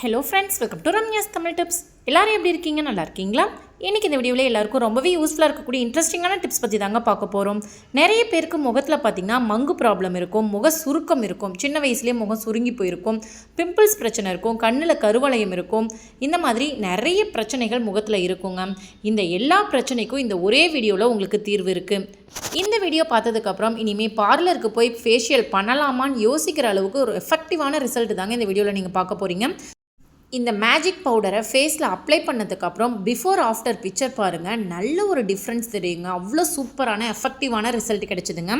Hello friends welcome to Ramya's Tamil tips எல்லாரும் எப்படி இருக்கீங்க? நல்லா இருக்கீங்களா? இன்றைக்கி இந்த வீடியோவில் எல்லாருக்கும் ரொம்பவே யூஸ்ஃபுல்லாக இருக்கக்கூடிய இன்ட்ரெஸ்டிங்கான டிப்ஸ் பற்றி தாங்க பார்க்க போகிறோம் நிறைய பேருக்கு முகத்தில் பார்த்திங்கன்னா மங்கு ப்ராப்ளம் இருக்கும் முக சுருக்கம் இருக்கும் சின்ன வயசுலேயே முகம் சுருங்கி போயிருக்கும் பிம்பிள்ஸ் பிரச்சனை இருக்கும் கண்ணில் கருவளையம் இருக்கும். இந்த மாதிரி நிறைய பிரச்சனைகள் முகத்தில் இருக்குங்க. இந்த எல்லா பிரச்சனைக்கும் இந்த ஒரே வீடியோவில் உங்களுக்கு தீர்வு இருக்குது இந்த வீடியோ பார்த்ததுக்கப்புறம் இனிமேல் பார்லருக்கு போய் ஃபேஷியல் பண்ணலாமான்னு யோசிக்கிற அளவுக்கு ஒரு எஃபெக்டிவான ரிசல்ட் தாங்க இந்த வீடியோவில் நீங்கள் பார்க்க போகிறீங்க இந்த மேஜிக் பவுடரை ஃபேஸில் அப்ளை பண்ணதுக்கப்புறம் பிஃபோர் ஆஃப்டர் பிக்சர் பாருங்கள் நல்ல ஒரு டிஃப்ரென்ஸ் தெரியுங்க. அவ்வளோ சூப்பரான எஃபெக்டிவான ரிசல்ட் கிடச்சிதுங்க.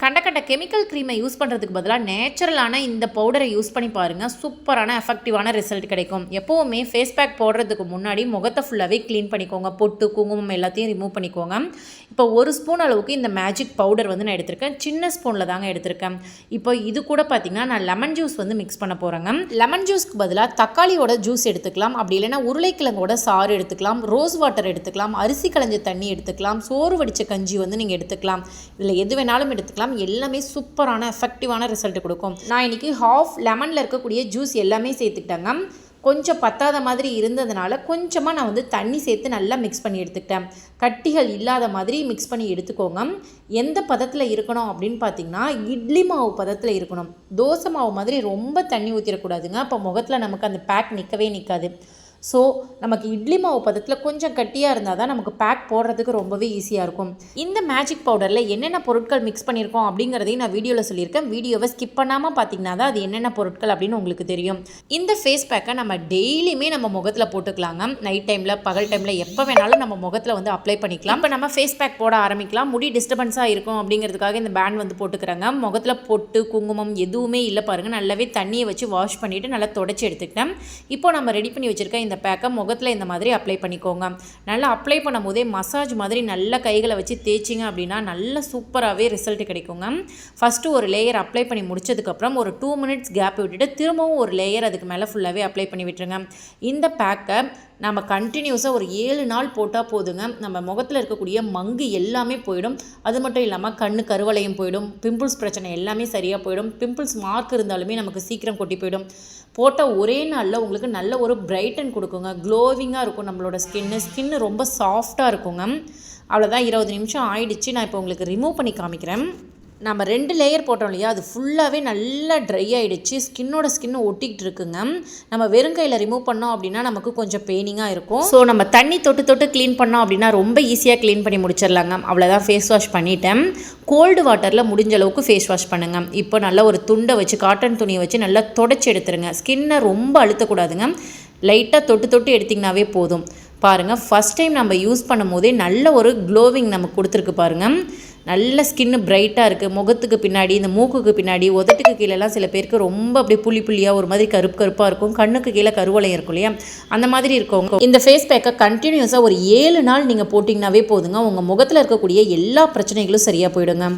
கண்ட கண்ட கெமிக்கல் க்ரீமை யூஸ் பண்ணுறதுக்கு பதிலாக நேச்சுரலான இந்த பவுடரை யூஸ் பண்ணி பாருங்கள் சூப்பரான எஃபெக்டிவான ரிசல்ட் கிடைக்கும். எப்போவுமே ஃபேஸ் பேக் போடுறதுக்கு முன்னாடி முகத்தை ஃபுல்லாகவே க்ளீன் பண்ணிக்கோங்க. பொட்டு குங்குமம் எல்லாத்தையும் ரிமூவ் பண்ணிக்கோங்க. இப்போ ஒரு ஸ்பூன் அளவுக்கு இந்த மேஜிக் பவுடர் வந்து நான் எடுத்திருக்கேன். சின்ன ஸ்பூனில் தாங்க எடுத்திருக்கேன். இப்போ இது கூட பார்த்தீங்கன்னா நான் லெமன் ஜூஸ் வந்து மிக்ஸ் பண்ண போகிறேங்க லெமன் ஜூஸ்க்கு பதிலாக தக்காளியோட ஜூஸ் எடுத்துக்கலாம். அப்படி இல்லைன்னா உருளைக்கிழங்கோட சாறு எடுத்துக்கலாம். ரோஸ் வாட்டர் எடுத்துக்கலாம். அரிசி களைஞ்ச தண்ணி எடுத்துக்கலாம். சோறு வடித்த கஞ்சி வந்து நீங்கள் எடுத்துக்கலாம். இதில் எது வேணாலும் எடுத்துக்கலாம். எல்லாமே சூப்பரான எஃபெக்டிவான ரிசல்ட் கொடுக்கும். நான் இன்றைக்கி ஹாஃப் லெமனில் இருக்கக்கூடிய ஜூஸ் எல்லாமே சேர்த்துக்கிட்டேங்க கொஞ்சம் பத்தாத மாதிரி இருந்ததுனால கொஞ்சமாக நான் வந்து தண்ணி சேர்த்து நல்லா மிக்ஸ் பண்ணி எடுத்துக்கிட்டேன். கட்டிகள் இல்லாத மாதிரி மிக்ஸ் பண்ணி எடுத்துக்கோங்க எந்த பதத்தில் இருக்கணும் அப்படின்னு பார்த்தீங்கன்னா இட்லி மாவு பதத்தில் இருக்கணும். தோசை மாவு மாதிரி ரொம்ப தண்ணி ஊற்றிடக்கூடாதுங்க அப்போ முகத்தில் நமக்கு அந்த பேக் நிற்கவே நிற்காது ஸோ நமக்கு இட்லி மாவு பதத்தில் கொஞ்சம் கட்டியாக இருந்தால் தான் நமக்கு பேக் போடுறதுக்கு ரொம்பவே ஈஸியாக இருக்கும். இந்த மேஜிக் பவுடரில் என்னென்ன பொருட்கள் மிக்ஸ் பண்ணியிருக்கோம் அப்படிங்கிறதையும் நான் வீடியோவில் சொல்லியிருக்கேன். வீடியோவை ஸ்கிப் பண்ணாமல் பார்த்தீங்கன்னா தான் அது என்னென்ன பொருட்கள் அப்படின்னு உங்களுக்கு தெரியும். இந்த ஃபேஸ் பேக்கை நம்ம டெய்லியுமே நம்ம முகத்தில் போட்டுக்கலாங்க நைட் டைமில் பகல் டைமில் எப்போ வேணாலும் நம்ம முகத்தில் வந்து அப்ளை பண்ணிக்கலாம். இப்போ நம்ம ஃபேஸ் பேக் போட ஆரம்பிக்கலாம். முடி டிஸ்டர்பன்ஸாக இருக்கும் அப்படிங்கிறதுக்காக இந்த பேண்ட் வந்து போட்டுக்கிறாங்க முகத்தில் பொட்டு குங்குமம் எதுவுமே இல்லை பாருங்கள் நல்லாவே தண்ணியை வச்சு வாஷ் பண்ணிவிட்டு நல்லா தொடச்சி எடுத்துக்கிட்டேன். இப்போ நம்ம ரெடி பண்ணி வச்சுருக்க இந்த பேக்கை முகத்தில் இந்த மாதிரி அப்ளை பண்ணிக்கோங்க. நல்லா அப்ளை பண்ணும் போதே மசாஜ் மாதிரி நல்ல கைகளை வச்சு தேய்ச்சிங்க அப்படின்னா நல்ல சூப்பராகவே ரிசல்ட் கிடைக்குங்க. ஃபஸ்ட்டு ஒரு லேயர் அப்ளை பண்ணி முடிச்சதுக்கப்புறம் ஒரு டூ மினிட்ஸ் கேப் விட்டுட்டு திரும்பவும் ஒரு லேயர் அதுக்கு மேலே ஃபுல்லாகவே அப்ளை பண்ணி விட்டுருங்க. இந்த பேக்கை நம்ம கண்டினியூஸாக ஒரு ஏழு நாள் போட்டால் போதுங்க. நம்ம முகத்தில் இருக்கக்கூடிய மங்கு எல்லாமே போயிடும். அது மட்டும் இல்லாமல் கண்ணு கருவளையம் போயிடும். பிம்பிள்ஸ் பிரச்சனை எல்லாமே சரியாக போயிடும். பிம்பிள்ஸ் மார்க் இருந்தாலுமே நமக்கு சீக்கிரம் கொட்டி போயிடும். போட்ட ஒரே நாளில் உங்களுக்கு நல்ல ஒரு பிரைட்டன் கொடுக்குங்க. க்ளோவிங்காக இருக்கும் நம்மளோட ஸ்கின்னு ஸ்கின்னு ரொம்ப சாஃப்டாக இருக்குங்க. அவ்வளோதான் இருபது நிமிஷம் ஆயிடுச்சு. நான் இப்போ உங்களுக்கு ரிமூவ் பண்ணி காமிக்கிறேன். நம்ம ரெண்டு லேயர் போட்டோம் இல்லையா? அது ஃபுல்லாகவே நல்லா ட்ரை ஆகிடுச்சு ஸ்கின்னோட ஸ்கின்னு ஒட்டிக்கிட்டு இருக்குங்க. நம்ம வெறும் கையில் ரிமூவ் பண்ணோம் அப்படின்னா நமக்கு கொஞ்சம் பெயினிங்காக இருக்கும். ஸோ நம்ம தண்ணி தொட்டு தொட்டு க்ளீன் பண்ணோம் அப்படின்னா ரொம்ப ஈஸியாக க்ளீன் பண்ணி முடிச்சிடலாங்க. அவ்வளோதான் ஃபேஸ் வாஷ் பண்ணிட்டேன். கோல்டு வாட்டரில் முடிஞ்ச அளவுக்கு ஃபேஸ் வாஷ் பண்ணுங்கள் இப்போ நல்லா ஒரு துண்டை வச்சு காட்டன் துணியை வச்சு நல்லா தொடச்சி எடுத்துருங்க. ஸ்கின்னை ரொம்ப அழுத்தக்கூடாதுங்க. லைட்டாக தொட்டு தொட்டு எடுத்திங்கனாவே போதும். பாருங்கள் ஃபஸ்ட் டைம் நம்ம யூஸ் பண்ணும் போதே நல்ல ஒரு க்ளோவிங் நமக்கு கொடுத்துருக்கு பாருங்கள் நல்ல ஸ்கின்னு பிரைட்டாக இருக்குது முகத்துக்கு பின்னாடி இந்த மூக்குக்கு பின்னாடி உதட்டுக்கு கீழெல்லாம் சில பேருக்கு ரொம்ப அப்படியே புள்ளி புள்ளியாக ஒரு மாதிரி கருப்பு கருப்பாக இருக்கும். கண்ணுக்கு கீழே கருவளையம் இருக்கும் இல்லையா? அந்த மாதிரி இருக்கவங்க. இந்த ஃபேஸ் பேக்கை கண்டினியூஸாக ஒரு ஏழு நாள் நீங்கள் போட்டிங்கனாவே போதுங்க. உங்கள் முகத்தில் இருக்கக்கூடிய எல்லா பிரச்சனைகளும் சரியாக போயிடுங்க.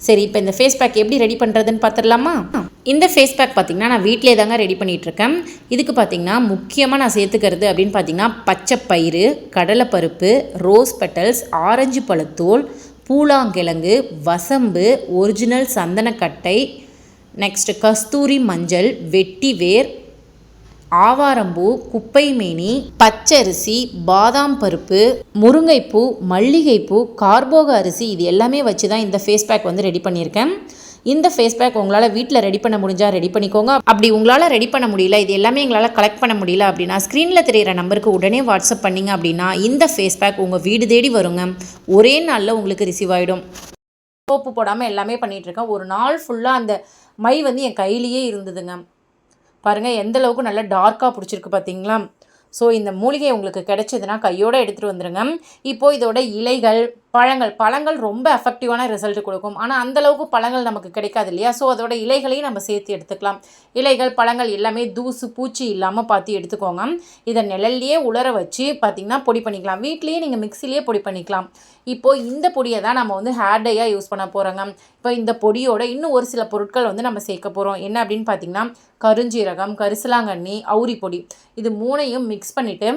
சரி இப்போ இந்த ஃபேஸ் பேக் எப்படி ரெடி பண்ணுறதுன்னு பார்த்துடலாமா இந்த ஃபேஸ் பேக் பார்த்திங்கன்னா நான் வீட்டிலே தாங்க ரெடி பண்ணிகிட்ருக்கேன் இதுக்கு பார்த்திங்கன்னா முக்கியமாக நான் சேர்த்துக்கிறது அப்படின்னு பார்த்தீங்கன்னா பச்சை பயிறு கடலைப்பருப்பு ரோஸ் பெட்டல்ஸ் ஆரஞ்சு பழத்தோல் பூலாங்கிழங்கு வசம்பு ஒரிஜினல் சந்தனக்கட்டை நெக்ஸ்ட்டு கஸ்தூரி மஞ்சள் வெட்டி வேர் ஆவாரம்பூ குப்பைமேனி பச்சரிசி பாதாம் பருப்பு முருங்கைப்பூ மல்லிகைப்பூ கார்போக அரிசி இது எல்லாமே வச்சு தான் இந்த ஃபேஸ் பேக் வந்து ரெடி பண்ணியிருக்கேன். இந்த ஃபேஸ் பேக் உங்களால் வீட்டில் ரெடி பண்ண முடிஞ்சால் ரெடி பண்ணிக்கோங்க. அப்படி உங்களால் ரெடி பண்ண முடியல இது எல்லாமே எங்களால் கலெக்ட் பண்ண முடியல அப்படின்னா ஸ்க்ரீனில் தெரிகிற நம்பருக்கு உடனே வாட்ஸ்அப் பண்ணிங்க அப்படின்னா இந்த ஃபேஸ் பேக் உங்கள் வீடு தேடி வருங்க. ஒரே நாளில் உங்களுக்கு ரிசீவ் ஆகிடும் சோப்பு போடாமல் எல்லாமே பண்ணிகிட்ருக்கேன் ஒரு நாள் ஃபுல்லாக அந்த மை வந்து என் கையிலேயே இருந்ததுங்க. பாருங்கள் எந்த அளவுக்கு நல்லா டார்க்காக பிடிச்சிருக்கு பார்த்தீங்களா ஸோ இந்த மூலிகை உங்களுக்கு கிடைச்சதுன்னா கையோடு எடுத்துகிட்டு வந்துடுங்க இப்போது இதோட இலைகள் பழங்கள் பழங்கள் ரொம்ப எஃபெக்டிவான ரிசல்ட் கொடுக்கும். ஆனால் அந்தளவுக்கு பழங்கள் நமக்கு கிடைக்காது இல்லையா? ஸோ அதோட இலைகளையும் நம்ம சேர்த்து எடுத்துக்கலாம். இலைகள் பழங்கள் எல்லாமே தூசு பூச்சி இல்லாமல் பார்த்து எடுத்துக்கோங்க. இதை நிழல்லையே உலர வச்சு பார்த்திங்கன்னா பொடி பண்ணிக்கலாம். வீட்லேயே நீங்கள் மிக்சிலேயே பொடி பண்ணிக்கலாம். இப்போது இந்த பொடியை தான் நம்ம வந்து ஹேர் டையாக யூஸ் பண்ண போகிறோங்க இப்போ இந்த பொடியோட இன்னும் ஒரு சில பொருட்கள் வந்து நம்ம சேர்க்க போகிறோம் என்ன அப்படின்னு பார்த்திங்கன்னா கருஞ்சீரகம் கரிசலாங்கண்ணி அவுரி பொடி இது மூணையும் மிக்ஸ் பண்ணிவிட்டு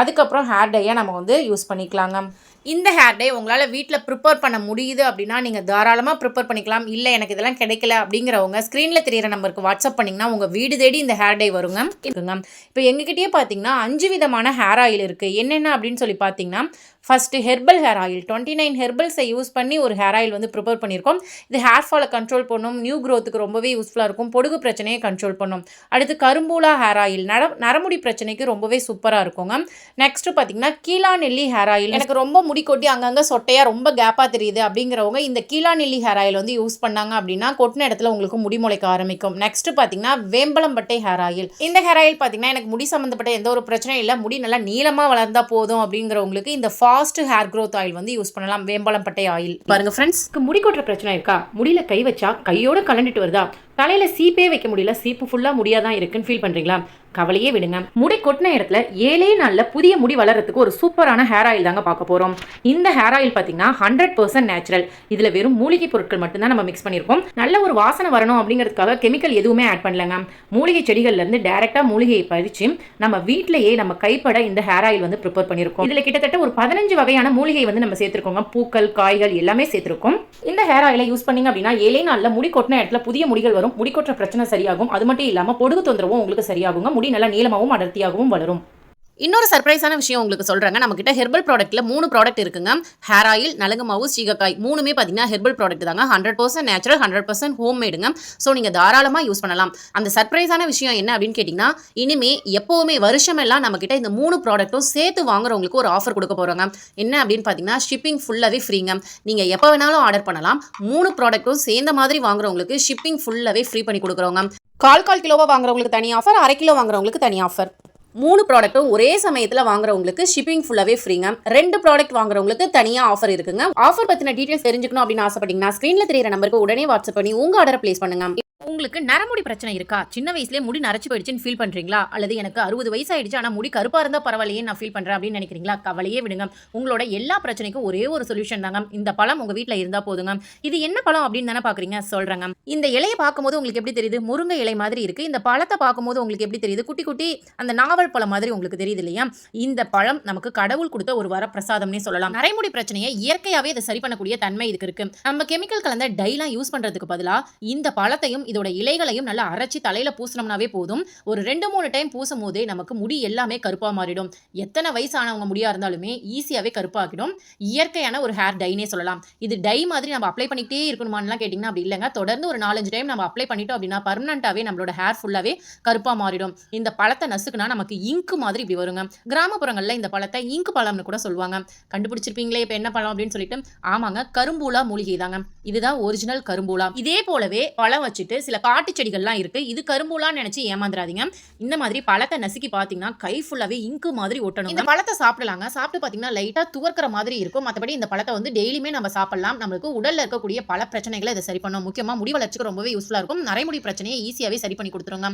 அதுக்கப்புறம் ஹேர் டையாக நம்ம வந்து யூஸ் பண்ணிக்கலாங்க. இந்த ஹேர் டே உங்களால் வீட்டில் ப்ரிப்பேர் பண்ண முடியுது அப்படின்னா நீங்கள் தாராளமாக ப்ரிப்பேர் பண்ணிக்கலாம். இல்லை எனக்கு இதெல்லாம் கிடைக்கல அப்படிங்கிறவங்க ஸ்க்ரீனில் தெரியிற நம்பருக்கு வாட்ஸ்அப் பண்ணிங்கன்னா உங்கள் வீடு தேடி இந்த ஹேர் டே வருங்க. இருக்குங்க இப்போ எங்ககிட்டயே பார்த்தீங்கன்னா அஞ்சு விதமான ஹேர் ஆயில் இருக்குது என்னென்ன அப்படின்னு சொல்லி பார்த்தீங்கன்னா first herbal hair oil twenty nine ஹெர்பல்ஸை use பண்ணி ஒரு ஹேர் ஆயில் வந்து ப்ரிப்பேர் பண்ணியிருக்கோம். இது ஹேர் ஃபாலை கண்ட்ரோல் பண்ணும். நியூ க்ரோத்துக்கு ரொம்பவே யூஸ்ஃபுல்லாக இருக்கும். பொடுகு பிரச்சனையை கண்ட்ரோல் பண்ணும். அடுத்து கரும்பூலா ஹேர் ஆயில் நர நரமுடி பிரச்சனைக்கு ரொம்பவே சூப்பராக இருக்குங்க. நெக்ஸ்ட்டு பார்த்தீங்கன்னா கீழா நெல்லி ஹேர் ஆயில் எனக்கு ரொம்ப முடி கொட்டி அங்கங்கே சொட்டையாக ரொம்ப கேப்பாக தெரியுது அப்படிங்கிறவங்க இந்த கீழாநெல்லி ஹேர் ஆயில் வந்து யூஸ் பண்ணாங்க அப்படின்னா கொட்டின இடத்துல உங்களுக்கு முடி முளைக்க ஆரம்பிக்கும். நெக்ஸ்ட்டு பார்த்தீங்கன்னா வேம்பளம்பட்டை ஹேர் ஆயில் இந்த ஹேர் ஆயில் பார்த்தீங்கன்னா எனக்கு முடி சம்மந்தப்பட்ட எந்த ஒரு பிரச்சனையும் இல்லை. முடி நல்லா நீளமாக வளர்ந்தா போதும் அப்படிங்கிறவங்களுக்கு இந்த ஃபாஸ்ட் ஹேர் க்ரோத் ஆயில் வந்து யூஸ் பண்ணலாம். வேம்பளம்பட்டை ஆயில் பாருங்க ஃப்ரெண்ட்ஸ்க்கு முடி கொட்டுற பிரச்சனை இருக்கா? முடியல கை வச்சா கையோட கலண்டுட்டு வருதா? தலையில் சீப்பே வைக்க முடியல. சீப்பு ஃபுல்லாக முடியாக தான் இருக்குன்னு ஃபீல் பண்ணுறீங்களா கவலையே விடுங்க. முடி கொட்டின இடத்துல ஏழே நாளில் புதிய முடி வளர்றதுக்கு ஒரு சூப்பரான ஹேர் ஆயில் தாங்க பார்க்க போகிறோம் இந்த ஹேர் ஆயில் பார்த்தீங்கன்னா ஹண்ட்ரட் பர்சன்ட் நேச்சுரல் இதில் வெறும் மூலிகை பொருட்கள் மட்டும்தான் நம்ம மிக்ஸ் பண்ணியிருக்கோம் நல்ல ஒரு வாசனை வரணும் அப்படிங்கிறதுக்காக கெமிக்கல் எதுவுமே ஆட் பண்ணலங்க. மூலிகை செடிகள்லேருந்து டேரெக்டாக மூலிகையை பறித்து நம்ம வீட்டிலேயே நம்ம கைப்பட இந்த ஹேர் ஆயில் வந்து ப்ரிப்பேர் பண்ணியிருக்கோம் இதில் கிட்டத்தட்ட ஒரு பதினஞ்சு வகையான மூலிகை வந்து நம்ம சேர்த்துருக்கோங்க. பூக்கள் காய்கள் எல்லாமே சேர்த்திருக்கோம். இந்த ஹேர் ஆயிலை யூஸ் பண்ணீங்க அப்படின்னா ஏழே நாளில் முடி கொட்டின இடத்துல புதிய முடிகள் வரும். முடி கொட்டுற பிரச்சனை சரியாகும். அது மட்டும் இல்லாமல் பொடுகு தொந்தரவும் உங்களுக்கு சரியாகுங்க. முடி நல்லா நீளமாகவும் அடர்த்தியாகவும் வளரும். இன்னொரு சர்ப்ரைஸான விஷயம் உங்களுக்கு சொல்கிறாங்க நம்மக்கிட்ட ஹெர்பல் ப்ராடக்ட்டில் மூணு ப்ராடக்ட் இருக்குங்க. ஹேர் ஆயில் நலங்கு மாவு சீகக்காய் மூணுமே பார்த்தீங்கன்னா ஹெர்பல் ப்ராடக்ட் தாங்க. Hundred percent natural hundred percent home மேடுங்க so நீங்கள் தாராளமாக யூஸ் பண்ணலாம். அந்த சர்ப்ரைஸான விஷயம் என்ன அப்படின்னு கேட்டிங்கன்னா இனிமே எப்போவுமே வருஷமெல்லாம் நம்மக்கிட்ட இந்த மூணு ப்ராடக்ட்டும் சேர்த்து வாங்குறவங்களுக்கு ஒரு ஆஃபர் கொடுக்க போகிறாங்க என்ன அப்படின்னு பார்த்தீங்கன்னா ஷிப்பிங் ஃபுல்லாகவே ஃப்ரீங்க நீங்கள் எப்போ வேணாலும் ஆர்டர் பண்ணலாம். மூணு ப்ராடக்ட்டும் சேர்ந்த மாதிரி வாங்குறவங்களுக்கு ஷிப்பிங் ஃபுல்லாகவே ஃப்ரீ பண்ணி கொடுக்குறோங்க. கால் கால் கிலோவாக வாங்குறவங்களுக்கு தனி ஆஃபர் அரை கிலோ வாங்குறவங்களுக்கு தனி ஆஃபர் மூணு ப்ராடக்ட்டும் ஒரே சமயத்தில் வாங்குறவங்களுக்கு ஷிப்பிங் ஃபுல்லாகவே ஃப்ரீங்க ரெண்டு ப்ராடக்ட் வாங்குறவங்களுக்கு தனியாக ஆஃபர் இருக்குங்க. ஆஃபர் பற்றின டீட்டெயில்ஸ் தெரிஞ்சுக்கணும் அப்படின்னு ஆசைப்பட்டீங்கன்னா ஸ்க்ரீனில் தெரியிற நம்பருக்கு உடனே வாட்ஸ்அப் பண்ணி உங்கள் ஆர்டரை ப்ளேஸ் பண்ணுங்க. உங்களுக்கு நரமுடி பிரச்சனை இருக்கா? சின்ன வயசுலேயே முடி நரைச்சு போயிடுச்சுன்னு ஃபீல் பண்ணுறீங்களா அல்லது எனக்கு அறுபது வயசு ஆயிடுச்சு ஆனால் முடி கருப்பாக இருந்தால் பரவாயில்லையே நான் ஃபீல் பண்ணுறேன் அப்படின்னு நினைக்கிறீங்களா? கவலையே விடுங்க. உங்களோட எல்லா பிரச்சனைக்கும் ஒரே ஒரு சொல்யூஷன் தாங்க. இந்த பழம் உங்கள் வீட்டில் இருந்தால் போதுங்க. இது என்ன பழம் அப்படின்னு தானே பார்க்குறீங்க சொல்கிறேங்க இந்த இலையை பார்க்கும்போது உங்களுக்கு எப்படி தெரியுது? முருங்கை இலை மாதிரி இருக்குது இந்த பழத்தை பார்க்கும்போது உங்களுக்கு எப்படி தெரியுது? குட்டி குட்டி அந்த நாவல் பழம் மாதிரி உங்களுக்கு தெரியுது இல்லையா? இந்த பழம் நமக்கு கடவுள் கொடுத்த ஒரு வரப்பிரசாதம்னே சொல்லலாம். நரைமுடி பிரச்சனையை இயற்கையாகவே இதை சரி பண்ணக்கூடிய தன்மை இதுக்கு இருக்குது நம்ம கெமிக்கல் கலந்த டைலாம் யூஸ் பண்ணுறதுக்கு பதிலாக இந்த பழத்தையும் இதோட இலைகளையும் நல்லா அரைச்சி தலையில் பூசினோம்னாவே போதும். ஒரு ரெண்டு மூணு டைம் பூசும் போதே நமக்கு முடி எல்லாமே கருப்பாக மாறிடும். எத்தனை வயசானவங்க முடியாக இருந்தாலுமே ஈஸியாகவே கருப்பாக்கிடும் இயற்கையான ஒரு ஹேர் டைனே சொல்லலாம். இது டை மாதிரி நம்ம அப்ளை பண்ணிக்கிட்டே இருக்கணுமான்லாம் கேட்டிங்கன்னா அப்படி இல்லைங்க. தொடர்ந்து ஒரு நாலஞ்சு டைம் நம்ம அப்ளை பண்ணிட்டோம் அப்படின்னா பர்மனண்ட்டாகவே நம்மளோட ஹேர் ஃபுல்லாகவே கருப்பாக மாறிடும். இந்த பழத்தை நசுக்குனா நமக்கு இங்கு மாதிரி இப்படி வருங்க. கிராமப்புறங்களில் இந்த பழத்தை இங்கு பழம்னு கூட சொல்லுவாங்க. கண்டுபிடிச்சிருப்பீங்களே இப்போ என்ன பழம் அப்படின்னு சொல்லிட்டு. ஆமாங்க கரும்பூலா மூலிகை தாங்க இதுதான் ஒரிஜினல் கரும்பூலா. இதே போலவே பழம் வச்சுட்டு சில காட்டு செடிகள்லாம் இருக்கு. இது கரும்பூலான்னு நினைச்சு ஏமாந்துறாதீங்க. இந்த மாதிரி பழத்தை நசுக்கி பார்த்தீங்கன்னா கை ஃபுல்லாவே இங்கு மாதிரி ஒட்டணும். இந்த பழத்தை சாப்பிடலாங்க. சாப்பிட்டு பார்த்தீங்கன்னா லைட்டாக துவர்க்கிற மாதிரி இருக்கும். மற்றபடி இந்த பழத்தை வந்து டெய்லியுமே நம்ம சாப்பிடலாம். நம்மளுக்கு உடல்ல இருக்கக்கூடிய பல பிரச்சனைகளை இதை சரி பண்ணும். முக்கியமாக முடி வளர்ச்சிக்கு ரொம்பவே யூஸ்ஃபுல்லாக இருக்கும். நரைமுடி பிரச்சனையை ஈஸியாகவே சரி பண்ணி கொடுத்துருங்க.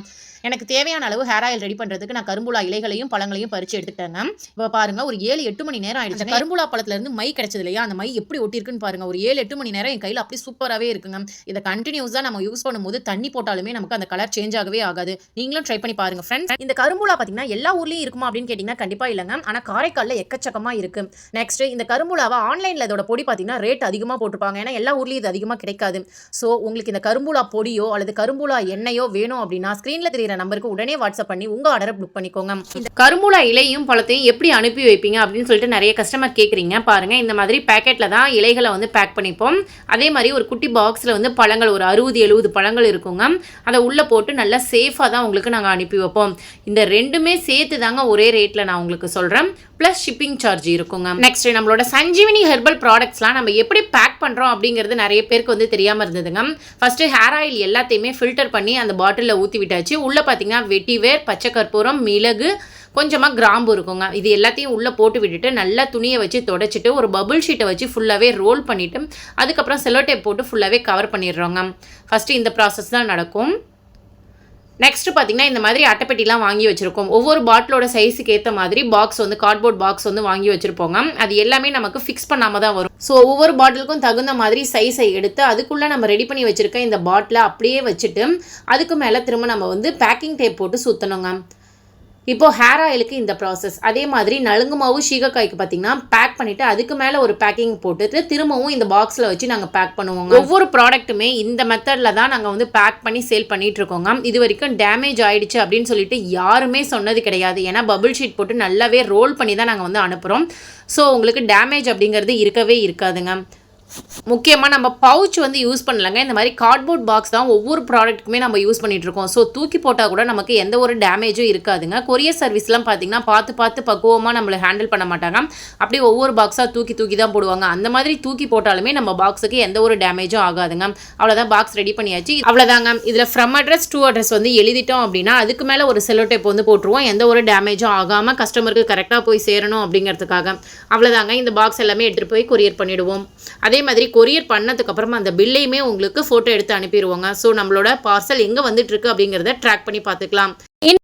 எனக்கு தேவையான அளவு ஹேர் ஆயில் ரெடி பண்ணுறதுக்கு நான் கரும்புலா இலைகளையும் பழங்களையும் பறிச்சு எடுத்துட்டேங்க இப்போ பாருங்க ஒரு ஏழு எட்டு மணி நேரம் ஆயிடுச்சு கரும்புலா பழத்துல இருந்து மை கிடைச்சது இல்லையா? அந்த மை எப்படி ஒட்டிருக்குன்னு பாருங்க. ஒரு ஏழு எட்டு மணி நேரம் என் கையில் அப்படி சூப்பராகவே இருக்குங்க. இதை கண்டினியூஸாக நம்ம யூஸ் பண்ணும்போது தண்ணி போட்டாலுமே நமக்கு அந்த கலர் சேஞ்ச் ஆகவே ஆகாது. நீங்களும் ட்ரை பண்ணி பாருங்க ஃப்ரெண்ட்ஸ் இந்த கரும்புலா பார்த்தீங்கன்னா எல்லா ஊர்லேயும் இருக்குமா அப்படின்னு கேட்டிங்கன்னா கண்டிப்பாக இல்லைங்க. ஆனால் காரைக்காலில் எக்கச்சக்கமாக இருக்கு. நெக்ஸ்ட் இந்த கரும்புலாவை ஆன்லைனில் இதோட பொடி பார்த்தீங்கன்னா ரேட் அதிகமாக போட்டுப்பாங்க ஏன்னா எல்லா ஊர்லேயும் இது அதிகமாக கிடைக்காது. ஸோ உங்களுக்கு இந்த கரும்புலா பொடியோ அல்லது கரும்புலா எண்ணெயோ வேணும் அப்படின்னா ஸ்க்ரீனில் தெரியிற நம்பருக்கு உடனே வாட்ஸ்அப் பண்ணி உங்கள் ஆர்டரை புக் பண்ணிக்கோங்க. இந்த கரும்புலா இலையும் பழத்தையும் எப்படி அனுப்பி வைப்பீங்க அப்படின்னு சொல்லிட்டு நிறைய கஸ்டமர் கேட்குறீங்க பாருங்க இந்த மாதிரி பேக்கெட்டில் தான் இலைகளை வந்து பேக் பண்ணிப்போம். அதே மாதிரி ஒரு குட்டி பாக்ஸில் வந்து பழங்கள் ஒரு அறுபது எழுபது பழங்கள் இருக்குங்க. அதை உள்ளே போட்டு நல்லா சேஃபாக தான் உங்களுக்கு நாங்கள் அனுப்பி வைப்போம். இந்த ரெண்டுமே சேர்த்து தாங்க ஒரே ரேட்டில் நான் உங்களுக்கு சொல்கிறேன் ப்ளஸ் ஷிப்பிங் சார்ஜ் இருக்குங்க. நெக்ஸ்ட் நம்மளோட சஞ்சீவினி ஹெர்பல் ப்ராடக்ட்ஸ்லாம் நம்ம எப்படி பேக் பண்ணுறோம் அப்படிங்கிறது நிறைய பேருக்கு வந்து தெரியாமல் இருந்ததுங்க. ஃபஸ்ட்டு ஹேர் ஆயில் எல்லாத்தையுமே ஃபில்டர் பண்ணி அந்த பாட்டிலில் ஊற்றி விட்டாச்சு. உள்ளே பார்த்தீங்கன்னா வெட்டிவேர் பச்சை கற்பூரம் மிளகு கொஞ்சமாக கிராம்பு இருக்குங்க. இது எல்லாத்தையும் உள்ளே போட்டு விட்டுட்டு நல்லா துணியை வச்சு தொடச்சிட்டு ஒரு பபுள் ஷீட்டை வச்சு ஃபுல்லாகவே ரோல் பண்ணிவிட்டு அதுக்கப்புறம் செல்லோ டேப் போட்டு ஃபுல்லாகவே கவர் பண்ணிடுறோங்க. ஃபஸ்ட்டு இந்த ப்ராசஸ் தான் நடக்கும். நெக்ஸ்ட் பார்த்தீங்கன்னா இந்த மாதிரி அட்டைப்பெட்டிலாம் வாங்கி வச்சுருக்கோம். ஒவ்வொரு பாட்டிலோட சைஸுக்கு ஏற்ற மாதிரி பாக்ஸ் வந்து கார்ட்போர்ட் பாக்ஸ் வந்து வாங்கி வச்சுருப்போங்க. அது எல்லாமே நமக்கு ஃபிக்ஸ் பண்ணாமல் தான் வரும். ஸோ ஒவ்வொரு பாட்டிலுக்கும் தகுந்த மாதிரி சைஸை எடுத்து அதுக்குள்ளே நம்ம ரெடி பண்ணி வச்சுருக்க இந்த பாட்டிலை அப்படியே வச்சுட்டு அதுக்கு மேலே திரும்ப நம்ம வந்து பேக்கிங் டேப் போட்டு சுற்றணுங்க இப்போ ஹேர் ஆயிலுக்கு இந்த ப்ராசஸ் அதே மாதிரி நலுங்கு மாவு சீகக்காய்க்கு பார்த்தீங்கன்னா பேக் பண்ணிவிட்டு அதுக்கு மேலே ஒரு பேக்கிங் போட்டுட்டு திரும்பவும் இந்த பாக்ஸில் வச்சு நாங்கள் பேக் பண்ணுவோங்க. ஒவ்வொரு ப்ராடக்ட்டுமே இந்த மெத்தடில் தான் நாங்கள் வந்து பேக் பண்ணி சேல் பண்ணிட்டு இருக்கோங்க. இது வரைக்கும் டேமேஜ் ஆயிடுச்சு அப்படின்னு சொல்லிட்டு யாருமே சொன்னது கிடையாது. ஏன்னா பபுள் ஷீட் போட்டு நல்லாவே ரோல் பண்ணி தான் நாங்கள் வந்து அனுப்புகிறோம் ஸோ உங்களுக்கு டேமேஜ் அப்படிங்கிறது இருக்கவே இருக்காதுங்க. முக்கியமாக நம்ம பவுச் வந்து யூஸ் பண்ணலங்க. இந்த மாதிரி கார்ட்போர்ட் பாக்ஸ் தான் ஒவ்வொரு ப்ராடக்ட்டுக்குமே நம்ம யூஸ் பண்ணிகிட்ருக்கோம் இருக்கோம் ஸோ தூக்கி போட்டால் கூட நமக்கு எந்த ஒரு டேமேஜும் இருக்காதுங்க. கொரியர் சர்வீஸ்லாம் பார்த்திங்கன்னா பார்த்து பார்த்து பக்குவமாக நம்மளை ஹேண்டில் பண்ண மாட்டாங்க. அப்படியே ஒவ்வொரு பாக்ஸாக தூக்கி தூக்கி தான் போடுவாங்க. அந்த மாதிரி தூக்கி போட்டாலுமே நம்ம பாக்ஸுக்கு எந்த ஒரு டேமேஜும் ஆகாதுங்க. அவ்வளோதான் பாக்ஸ் ரெடி பண்ணியாச்சு. அவ்வளோதாங்க இதில் ஃப்ரம் அட்ரஸ் டூ அட்ரஸ் வந்து எழுதிட்டோம் அப்படின்னா அதுக்கு மேலே ஒரு செல்லோ டேப் வந்து போட்டுருவோம். எந்த ஒரு டேமேஜும் ஆகாமல் கஸ்டமருக்கு கரெக்டாக போய் சேரணும் அப்படிங்கிறதுக்காக. அவ்வளோதாங்க இந்த பாக்ஸ் எல்லாமே எடுத்துகிட்டு போய் கொரியர் பண்ணிவிடுவோம் அதே மாதிரி கொரியர் பண்ணதுக்கு அப்புறமா அந்த பில்லையுமே உங்களுக்கு ஃபோட்டோ எடுத்து அனுப்பிடுவோங்க ஸோ நம்மளோட பார்சல் எங்கே வந்துட்டு இருக்கு அப்படிங்கிறத ட்ராக் பண்ணி பார்த்துக்கலாம்.